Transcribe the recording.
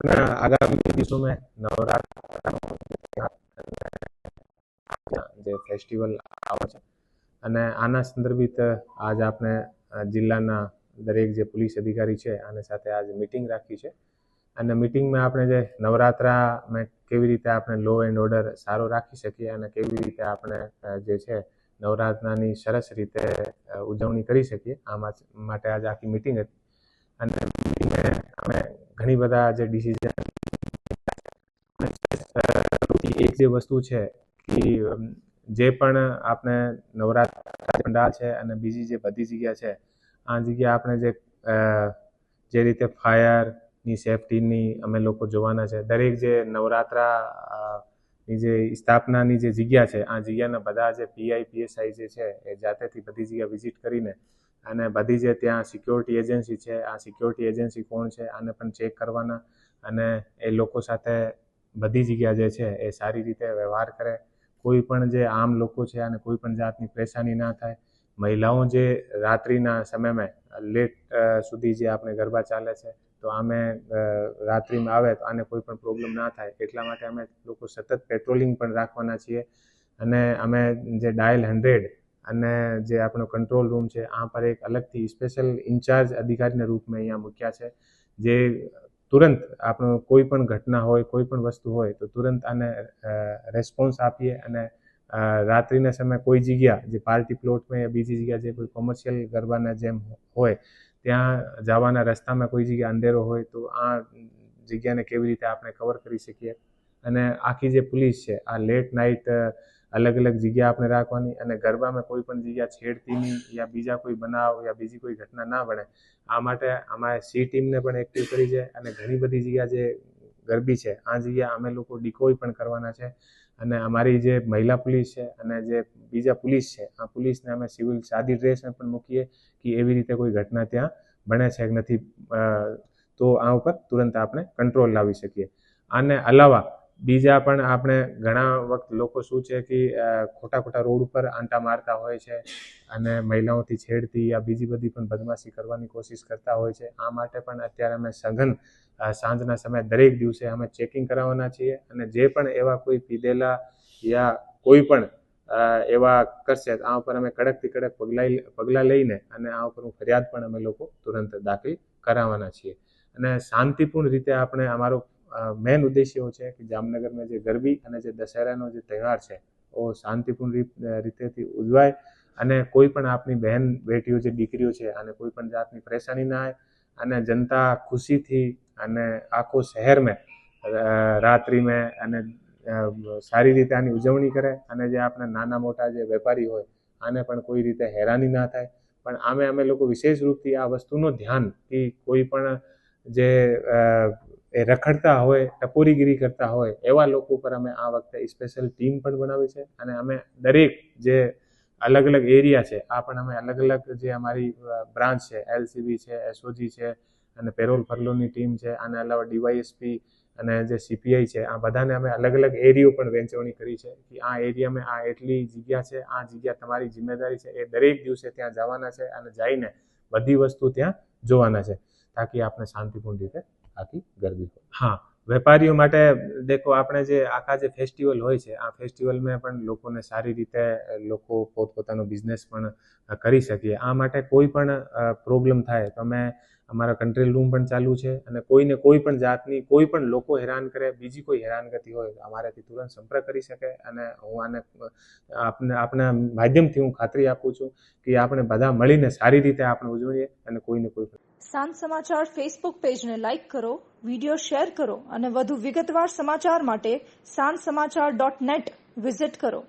આગામી દિવસો में જે ફેસ્ટિવલ આવે છે અને આના સંદર્ભિત આજ આપણે જિલ્લાના દરેક જે પોલીસ અધિકારી છે આની સાથે આજ મિટિંગ રાખી છે અને મિટિંગમાં આપણે જે નવરાત્રામાં કેવી રીતે આપણે લો એન્ડ ઓર્ડર સારો રાખી શકીએ અને કેવી રીતે આપણે જે છે નવરાત્રાની સરસ રીતે ઉજવણી કરી શકીએ આ માટે આજે આખી મિટિંગ હતી અને અમે ઘણી બધા જે ડિસિઝન એક જે વસ્તુ છે કે જે પણ આપણે નવરાત્રા છે અને બીજી જે બધી જગ્યા છે, આ જગ્યા આપણે જે જે રીતે ફાયરની સેફટીની અમે લોકો જોવાના છે. દરેક જે નવરાત્રા ની જે સ્થાપનાની જે જગ્યા છે, આ જગ્યાના બધા જે પીઆઈ પીએસઆઈ જે છે, એ જાતેથી બધી જગ્યા વિઝિટ કરીને અને બધી જે ત્યાં સિક્યોરિટી એજન્સી છે, આ સિક્યોરિટી એજન્સી કોણ છે, આને પણ ચેક કરવાના અને એ લોકો સાથે બધી જગ્યા જે છે એ સારી રીતે વ્યવહાર કરે. કોઈ પણ જે આમ લોકો છે અને કોઈ પણ જાતની પરેશાની ના થાય. મહિલાઓ જે રાત્રિના સમયમાં લેટ સુધી જે આપણે ગરબા ચાલે છે, તો આમે રાત્રિમાં આવે તો આને કોઈ પણ પ્રોબ્લેમ ના થાય. એટલા માટે અમે લોકો સતત પેટ્રોલિંગ પણ રાખવાના છીએ. અને અમે જે ડાયલ હંડ્રેડ અને જે આપણો કંટ્રોલ રૂમ છે, આ પર એક અલગથી સ્પેશિયલ ઇન્ચાર્જ અધિકારીના રૂપમાં અહીંયા મૂક્યા છે. જે તુરંત આપણો કોઈ પણ ઘટના હોય, કોઈ પણ વસ્તુ હોય, તો તુરંત આને રેસ્પોન્સ આપીએ અને રાત્રિના સમયે કોઈ જગ્યા, જે પાર્ટી પ્લોટમાં યા બીજી જગ્યા જે કોઈ કોમર્શિયલ ગરબાના જેમ હોય, ત્યાં જવાના રસ્તામાં કોઈ જગ્યા અંધેરો હોય, તો આ જગ્યાને કેવી રીતે આપણે કવર કરી શકીએ? અને આખી જે પોલીસ છે, આ લેટ નાઇટ અલગ અલગ જગ્યા આપણે રાખવાની અને ગરબામાં કોઈ પણ જગ્યા છેડતીની યા બીજા કોઈ બનાવ યા બીજી કોઈ ઘટના ના બને. આ માટે અમારે સી ટીમને પણ એક્ટિવ કરી છે અને ઘણી બધી જગ્યા જે ગરબી છે, આ જગ્યા અમે લોકો ડિકોય પણ કરવાના છે. અને અમારી જે મહિલા પોલીસ છે અને જે બીજા પોલીસ છે, આ પોલીસને અમે સિવિલ સાદી ડ્રેસમાં પણ મૂકીએ કે એવી રીતે કોઈ ઘટના ત્યાં બને છે કે નથી તો આ ઉપર તુરંત આપણે કંટ્રોલ લાવી શકીએ. આને અલાવા બીજા પણ આપણે ઘણા વખત લોકો શું છે કે ખોટા ખોટા રોડ ઉપર આંટા મારતા હોય છે અને મહિલાઓથી છેડતી યા બીજી બધી પણ બદમાશી કરવાની કોશિશ કરતા હોય છે. આ માટે પણ અત્યારે અમે સઘન સાંજના સમયે દરેક દિવસે અમે ચેકિંગ કરાવવાના છીએ અને જે પણ એવા કોઈ પીધેલા યા કોઈ પણ એવા કરશે આ ઉપર અમે કડકથી કડક પગલાં પગલાં લઈને અને આ ઉપર ફરિયાદ પણ અમે લોકો તુરંત દાખલ કરાવવાના છીએ. અને શાંતિપૂર્ણ રીતે આપણે અમારો મેન ઉદ્દેશ્ય છે કે જામનગરમાં જે ગરબી અને જે દશેરાનો જે તહેવાર છે, ઓ શાંતિપૂર્ણ રીતેથી ઉજવાય અને કોઈ પણ આપણી બહેન, બેટીઓ જે દીકરીઓ છે અને કોઈ પણ જાતની પરેશાની ના આવે અને જનતા ખુશીથી અને આખો શહેરમાં રાત્રિમાં અને સારી રીતે આની ઉજવણી કરે અને જે આપણા નાના મોટા જે વેપારી હોય આને પણ કોઈ રીતે હેરાની ના થાય. પણ આમે અમે લોકો વિશેષ રૂપથી આ વસ્તુનું ધ્યાન કે કોઈ પણ જે એ રખડતા હોય, ટપોરીગીરી કરતા હોય, એવા લોકો પર અમે આ વખતે સ્પેશિયલ ટીમ પણ બનાવી છે. અને અમે દરેક જે અલગ અલગ એરિયા છે, આ પણ અમે અલગ અલગ જે અમારી બ્રાન્ચ છે એલસીબી છે એસઓજી છે, અને પેરોલ ફરલોની ટીમ છે, આને અલાવા ડીવાયએસપી અને જે સીપીઆઈ છે, આ બધાને અમે અલગ અલગ એરિયો પણ વહેંચવણી કરી છે કે આ એરિયામાં આ એટલી જગ્યા છે, આ જગ્યા તમારી જિમ્મેદારી છે, એ દરેક દિવસે ત્યાં જવાના છે અને જઈને બધી વસ્તુ ત્યાં જોવાના છે, તાકી આપણે શાંતિપૂર્ણ રીતે આખી હોય. હા, વેપારીઓ માટે દેખો, આપણે જે આખા જે ફેસ્ટિવલ હોય છે, આ ફેસ્ટિવલમાં પણ લોકોને સારી રીતે લોકો પોતપોતાનો બિઝનેસ પણ કરી શકીએ. આ માટે કોઈ પણ પ્રોબ્લેમ થાય તો અમે અમારા કંટ્રોલ રૂમ પણ ચાલુ છે અને કોઈને કોઈ પણ જાતની, કોઈ પણ લોકો હેરાન કરે, બીજી કોઈ હેરાનગતિ હોય અમારાથી તુરંત સંપર્ક કરી શકે અને હું આને, આપને, આપના માધ્યમથી હું ખાતરી આપું છું કે આપણે બધા મળીને સારી રીતે આપણે ઉજવીએ અને કોઈને કોઈ સાંજ સમાચાર ફેસબુક પેજને લાઇક કરો વીડિયો શેર કરો અને વધુ વિગતવાર સમાચાર માટે સાંજ સમાચાર ડોટ નેટ વિઝિટ કરો.